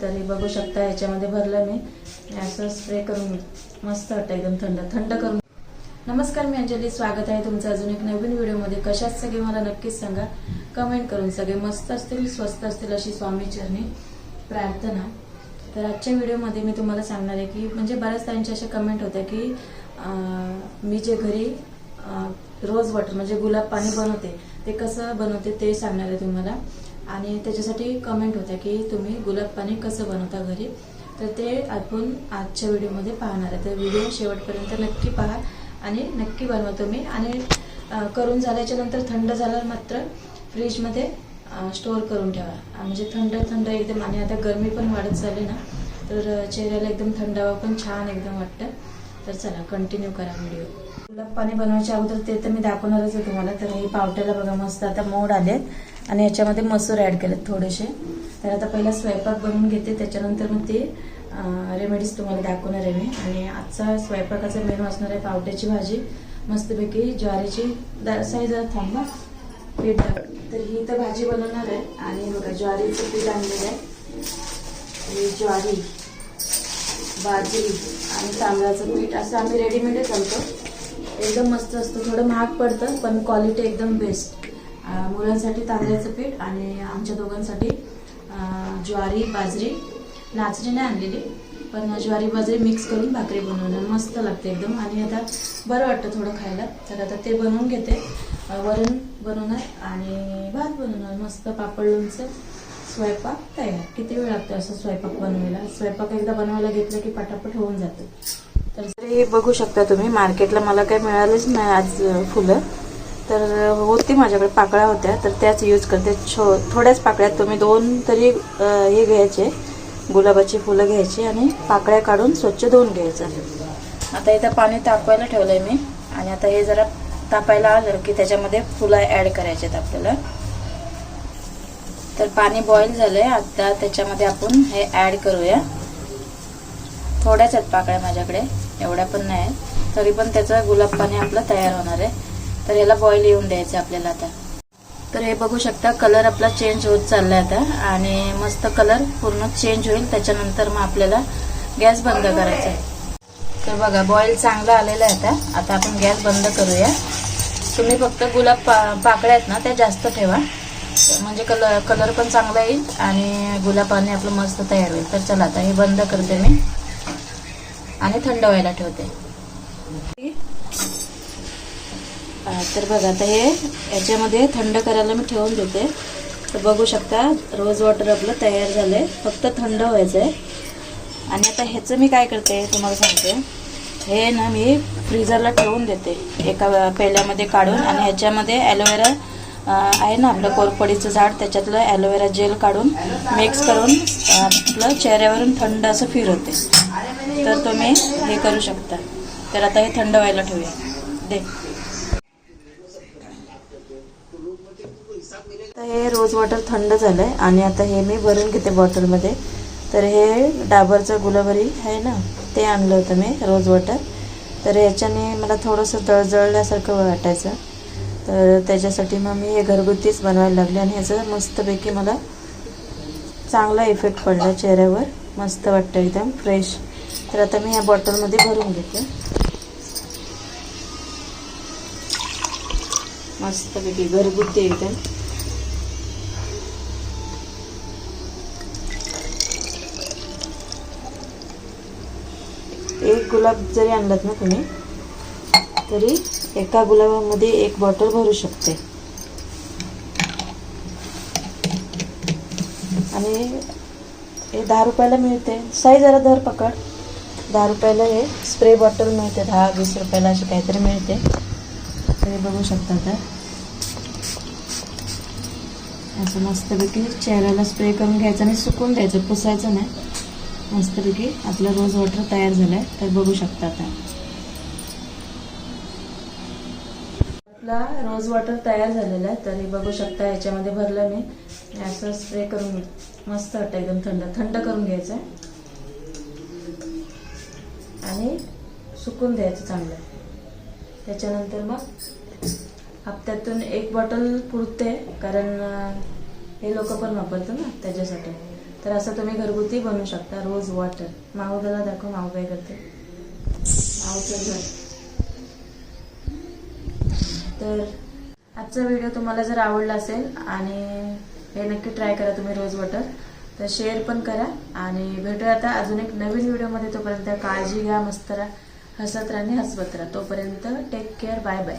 शकता. हे बघू शकता याच्यामध्ये भरलं मी. असं स्प्रे करून मस्त वाटतं एकदम थंड. थंड करून. नमस्कार मी अंजली. स्वागत आहे तुमचं अजून एक नवीन व्हिडिओमध्ये. कशात सगळे मला नक्कीच सांगा. कमेंट करून सगळे मस्त असतील स्वस्त असतील अशी स्वामी चरणी प्रार्थना. तर आजच्या व्हिडिओमध्ये मी तुम्हाला सांगणार आहे की म्हणजे बऱ्याच त्यांच्या अशा कमेंट होत्या की मी जे घरी रोज वॉटर म्हणजे गुलाब पाणी बनवते ते कसं बनवते ते सांगणार आहे तुम्हाला. आणि त्याच्यासाठी कमेंट होत्या की तुम्ही गुलाब पाणी कसं बनवता घरी? तर ते आपण आजच्या व्हिडिओमध्ये पाहणार आहे. तर व्हिडिओ शेवटपर्यंत नक्की पहा आणि नक्की बनवा तुम्ही. आणि करून झाल्याच्यानंतर थंड झाल्यावर मात्र फ्रीजमध्ये स्टोअर करून ठेवा. म्हणजे थंड थंड एकदम. आणि आता गरमी पण वाढत चालली ना तर चेहऱ्याला एकदम थंडावा पण छान एकदम वाटतं. तर चला कंटिन्यू करा व्हिडिओ गुलाब पाणी बनवायच्या अगोदर ते तर मी दाखवणारच आहे तुम्हाला. तर हे पावट्याला बघा मस्त आता मोड आले आणि याच्यामध्ये मसूर ॲड केलेत थोडेसे. तर आता पहिला स्वयंपाक बनवून घेते. त्याच्यानंतर मग ते रेमेडीज तुम्हाला दाखवणार आहे मी. आणि आजचा स्वयंपाकाचा मेनू असणार आहे पावट्याची भाजी. मस्तपैकी ज्वारीची साईज थांबा पीठ तर ही तर भाजी बनवणार आहे. आणि बघा ज्वारीचं पीठ आणलेलं आहे. आणि ज्वारी बाजरी आणि तांदळाचं पीठ असं आम्ही रेडीमेडच आणतो एकदम मस्त असतं. थोडं महाग पडतं पण क्वालिटी एकदम बेस्ट मुलांसाठी तांदळाचं पीठ आणि आमच्या दोघांसाठी ज्वारी बाजरी. नाचणी नाही आणलेली पण ज्वारी बाजरी मिक्स करून भाकरी बनवणार. मस्त लागते एकदम. आणि आता बरं वाटतं थोडं खायला. तर आता ते बनवून घेते. वरण बनवणार आणि भात बनवणार. मस्त पापड लोणचं स्वयंपाक तयार. किती वेळ लागतो असं स्वयंपाक बनवायला? स्वयंपाक एकदा बनवायला घेतलं की पटापट होऊन जातं. तर हे बघू शकता तुम्ही. मार्केटला मला काही मिळालंच नाही आज फुलं. तर होती माझ्याकडे पाकळ्या होत्या तर त्याच यूज करते. छो थोड्याच पाकळ्यात तुम्ही दोन तरी हे घ्यायचे गुलाबाची फुलं घ्यायची आणि पाकळ्या काढून स्वच्छ धुवून घ्यायचं. आता इथं पाणी तापवायला ठेवलं आहे मी आणि आता हे जरा तापायला आलं की त्याच्यामध्ये फुलं ॲड करायचे आहेत आपल्याला. तर पाणी बॉईल झालं आहे आता त्याच्यामध्ये आपण हे ॲड करूया. थोड्याच आहेत पाकळ्या माझ्याकडे एवढ्या पण नाही आहेत. तरी पण त्याचं गुलाब पाणी आपलं तयार होणार आहे. तर याला बॉईल येऊन द्यायचं आपल्याला आता. तर हे बघू शकता कलर आपला चेंज होत चाललाय आता. आणि मस्त कलर पूर्ण चेंज होईल. त्याच्यानंतर मग आपल्याला गॅस बंद करायचा आहे. तर बघा बॉईल चांगला आलेला आहे आता. आता आपण गॅस बंद करूया. तुम्ही फक्त गुलाब पा पाकळ्या आहेत ना त्या जास्त ठेवा. म्हणजे कलर कलर पण चांगला येईल आणि गुलाबाने आपलं मस्त तयार होईल. तर चला आता हे बंद करते मी. आणि थंड व्हायला ठेवते. तर बघा आता हे याच्यामध्ये थंड करायला मी ठेवून देते. तर बघू शकता रोज वॉटर आपलं तयार झालं आहे फक्त थंड व्हायचं आहे आणि आता ह्याचं मी काय करते तुम्हाला सांगते. हे ना मी फ्रीजरला ठेवून देते एका पेल्यामध्ये काढून. आणि ह्याच्यामध्ये ॲलोवेरा आहे ना आपलं कोरपडीचं झाड त्याच्यातलं ॲलोवेरा जेल काढून मिक्स करून आपलं चेहऱ्यावरून थंड असं फिरवते तर तुम्ही हे करू शकता. तर आता हे थंड व्हायला ठेवूया. दे. हे रोज वॉटर थंड झालं आहे आणि आता हे मी भरून घेते बॉटलमध्ये तर हे डाबरचं गुलाबरी आहे ना ते आणलं होतं मी रोज वॉटर तर ह्याच्याने मला थोडंसं जळजळल्यासारखं वाटायचं. तर त्याच्यासाठी मग मी हे घरगुतीच बनवायला लागले आणि ह्याचं मस्तपैकी मला चांगला इफेक्ट पडला चेहऱ्यावर. मस्त वाटतं एकदम फ्रेश तर आता मी ह्या बॉटलमध्ये भरून घेते. मस्तपैकी घरगुती एकदम. एक गुलाब जरी आणलात ना तुम्ही तरी एका गुलाबामध्ये एक बॉटल भरू शकते. आणि हे दहा रुपयाला मिळते. साई जरा दर पकड. दहा रुपयाला हे स्प्रे बॉटल मिळते दहा वीस रुपयाला अशी काहीतरी मिळते. तरी बघू शकता आता. असं मस्तपैकी चेहऱ्याला स्प्रे करून घ्यायचं आणि सुकून द्यायचं पुसायचं नाही. मस्तपैकी आपलं रोज वॉटर तयार झालं आहे तर बघू शकता आता. आपला रोज वॉटर तयार झालेला आहे तर हे बघू शकता याच्यामध्ये भरलं मी. असं स्प्रे करून मस्त वाटतं एकदम थंड. थंड करून घ्यायचं आणि सुकून द्यायचं चांगलं. त्याच्यानंतर मग हप्त्यातून एक बॉटल पुरते कारण हे लोक पण वापरतात ना त्याच्यासाठी. तर असं तुम्ही घरगुती बनवू शकता रोज वॉटर माऊ दादा दाखव माऊ काय करते. माऊचं घर. तर आजचा व्हिडिओ तुम्हाला जर आवडला असेल आणि हे नक्की ट्राय करा तुम्ही रोज वॉटर तर शेअर पण करा आणि भेटूया आता अजून एक नवीन व्हिडिओमध्ये तोपर्यंत काळजी घ्या मस्त राहा हसत राहा आणि हसवत राहा. तोपर्यंत टेक केअर बाय बाय